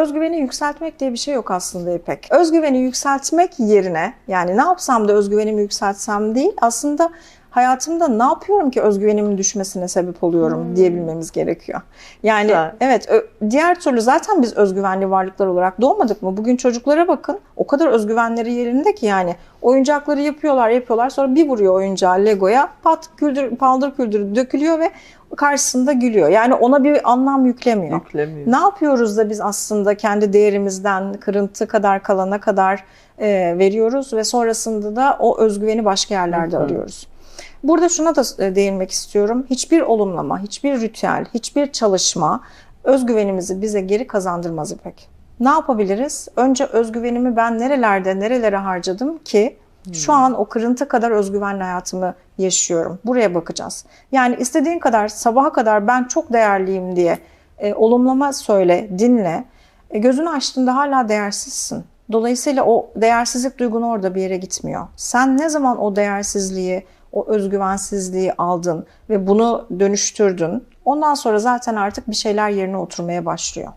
özgüveni yükseltmek diye bir şey yok aslında İpek. Özgüveni yükseltmek yerine yani ne yapsam da özgüvenimi yükseltsem değil aslında hayatımda ne yapıyorum ki özgüvenimin düşmesine sebep oluyorum diyebilmemiz gerekiyor. Yani Güzel. evet diğer türlü zaten biz özgüvenli varlıklar olarak doğmadık mı? Bugün çocuklara bakın o kadar özgüvenleri yerinde ki yani oyuncakları yapıyorlar yapıyorlar sonra bir vuruyor oyuncağı Lego'ya pat küldür, paldır küldür dökülüyor ve karşısında gülüyor. Yani ona bir anlam yüklemiyor. Yüklemiyor. Ne yapıyoruz da biz aslında kendi değerimizden kırıntı kadar kalana kadar e, veriyoruz ve sonrasında da o özgüveni başka yerlerde Hı hı. arıyoruz. Burada şuna da e, değinmek istiyorum. Hiçbir olumlama, hiçbir ritüel, hiçbir çalışma özgüvenimizi bize geri kazandırmaz İpek. Ne yapabiliriz? Önce özgüvenimi ben nerelerde, nerelere harcadım ki şu an o kırıntı kadar özgüvenli hayatımı yaşıyorum. Buraya bakacağız. Yani istediğin kadar sabaha kadar ben çok değerliyim diye e, olumlama söyle, dinle. E, gözünü açtığında hala değersizsin. Dolayısıyla o değersizlik duygun orada bir yere gitmiyor. Sen ne zaman o değersizliği, o özgüvensizliği aldın ve bunu dönüştürdün, ondan sonra zaten artık bir şeyler yerine oturmaya başlıyor.